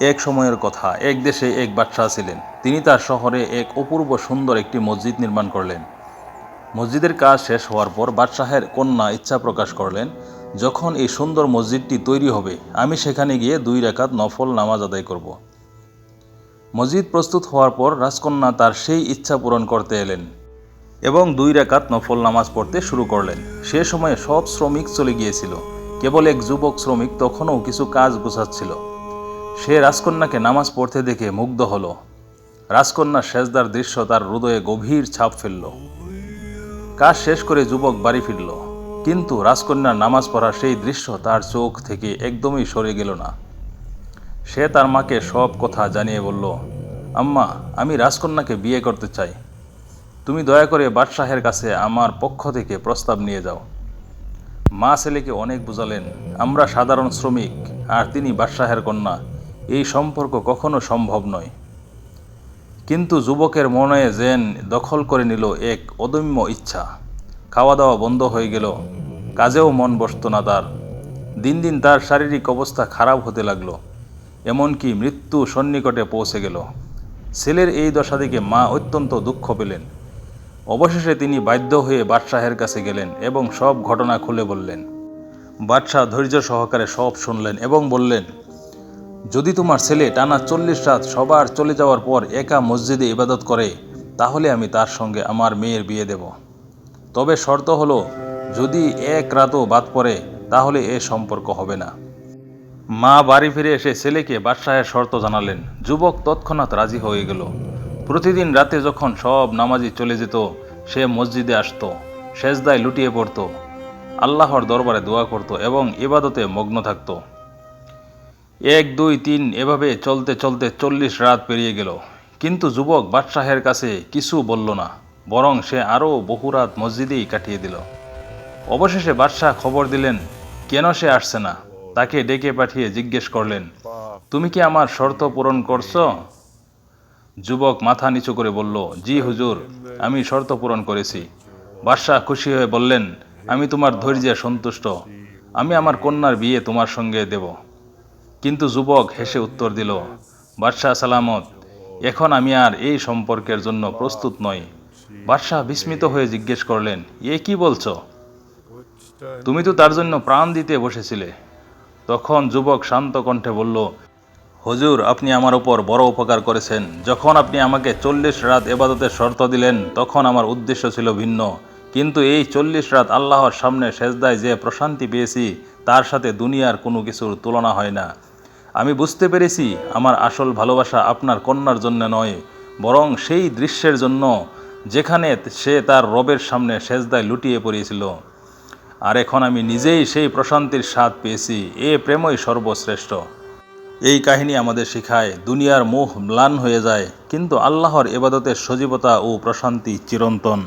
এক সময়ের কথা। এক দেশে এক বাদশাহ ছিলেন। তিনি তার শহরে এক অপূর্ব সুন্দর একটি মসজিদ নির্মাণ করলেন। মসজিদের কাজ শেষ হওয়ার পর বাদশাহের কন্যা ইচ্ছা প্রকাশ করলেন, যখন এই সুন্দর মসজিদটি তৈরি হবে, আমি সেখানে গিয়ে দুই রেখাত নফল নামাজ আদায় করব। মসজিদ প্রস্তুত হওয়ার পর রাজকন্যা তার সেই ইচ্ছা পূরণ করতে এলেন এবং দুই রেখাত নফল নামাজ পড়তে শুরু করলেন। সে সময়ে সব শ্রমিক চলে গিয়েছিল। কেবল এক যুবক শ্রমিক তখনও কিছু কাজ গোছাচ্ছিল। সে রাজকন্যাকে নামাজ পড়তে দেখে মুগ্ধ হল। রাজকন্যার সেজদার দৃশ্য তার হৃদয়ে গভীর ছাপ ফেলল। কাজ শেষ করে যুবক বাড়ি ফিরল। কিন্তু রাজকন্যার নামাজ পড়ার সেই দৃশ্য তার চোখ থেকে একদমই সরে গেল না। সে তার মাকে সব কথা জানিয়ে বলল, আম্মা, আমি রাজকন্যাকে বিয়ে করতে চাই। তুমি দয়া করে বাদশাহের কাছে আমার পক্ষ থেকে প্রস্তাব নিয়ে যাও। মা ছেলেকে অনেক বুঝালেন, আমরা সাধারণ শ্রমিক আর তিনি বাদশাহের কন্যা। এই সম্পর্ক কখনো সম্ভব নয়। কিন্তু যুবকের মনে যেন দখল করে নিল এক অদম্য ইচ্ছা। খাওয়া দাওয়া বন্ধ হয়ে গেল। কাজেও মন বসত না তার। দিন দিন তার শারীরিক অবস্থা খারাপ হতে লাগল। এমনকি মৃত্যু সন্নিকটে পৌঁছে গেল। ছেলের এই দশা দিকে মা অত্যন্ত দুঃখ পেলেন। অবশেষে তিনি বাধ্য হয়ে বাদশাহের কাছে গেলেন এবং সব ঘটনা খুলে বললেন। বাদশাহ ধৈর্য সহকারে সব শুনলেন এবং বললেন যদি তোমার ছেলে টানা চল্লিশ রাত সবার চলে যাওয়ার পর একা মসজিদে ইবাদত করে, তাহলে আমি তার সঙ্গে আমার মেয়ের বিয়ে দেব। তবে শর্ত হলো, যদি এক রাতও বাদ পড়ে, তাহলে এ সম্পর্ক হবে না। মা বাড়ি ফিরে এসে ছেলেকে বাদশাহের শর্ত জানালেন। যুবক তৎক্ষণাৎ রাজি হয়ে গেল। প্রতিদিন রাতে যখন সব নামাজি চলে যেত, সে মসজিদে আসতো, সেজদায় লুটিয়ে পড়ত। আল্লাহর দরবারে দোয়া করত এবং ইবাদতে মগ্ন থাকতো। এক, দুই, তিন, এভাবে চলতে চলতে চল্লিশ রাত পেরিয়ে গেল। কিন্তু যুবক বাদশাহের কাছে কিছু বলল না, বরং সে আরও বহু রাত মসজিদেই কাটিয়ে দিল। অবশেষে বাদশাহ খবর দিলেন, কেন সে আসছে না? তাকে ডেকে পাঠিয়ে জিজ্ঞেস করলেন, তুমি কি আমার শর্ত পূরণ করছ? যুবক মাথা নিচু করে বলল, জি হুজুর, আমি শর্ত পূরণ করেছি। বাদশাহ খুশি হয়ে বললেন, আমি তোমার ধৈর্যে সন্তুষ্ট। আমি আমার কন্যার বিয়ে তোমার সঙ্গে দেব। কিন্তু যুবক হেসে উত্তর দিল, বাদশাহ সালামত, এখন আমি আর এই সম্পর্কের জন্য প্রস্তুত নই। বাদশাহ বিস্মিত হয়ে জিজ্ঞেস করলেন, এ কি বলছো? তুমি তো তার জন্য প্রাণ দিতে বসেছিলে। তখন যুবক শান্ত কণ্ঠে বলল, হুজুর, আপনি আমার উপর বড় উপকার করেছেন। যখন আপনি আমাকে চল্লিশ রাত এবাদতের শর্ত দিলেন, তখন আমার উদ্দেশ্য ছিল ভিন্ন। কিন্তু এই চল্লিশ রাত আল্লাহর সামনে সেজদায় যে প্রশান্তি পেয়েছি, তার সাথে দুনিয়ার কোনো কিছুর তুলনা হয় না। আমি বুঝতে পেরেছি আমার আসল ভালোবাসা আপনার কন্যার জন্য নয়, বরং সেই দৃশ্যের জন্য যেখানে সে তার রবের সামনে সেজদায় লুটিয়ে পড়িয়েছিল। আর এখন আমি নিজেই সেই প্রশান্তির স্বাদ পেয়েছি, এ প্রেমই সর্বশ্রেষ্ঠ। এই কাহিনী আমাদের শেখায়, দুনিয়ার মুখ ম্লান হয়ে যায়, কিন্তু আল্লাহর এবাদতের সজীবতা ও প্রশান্তি চিরন্তন।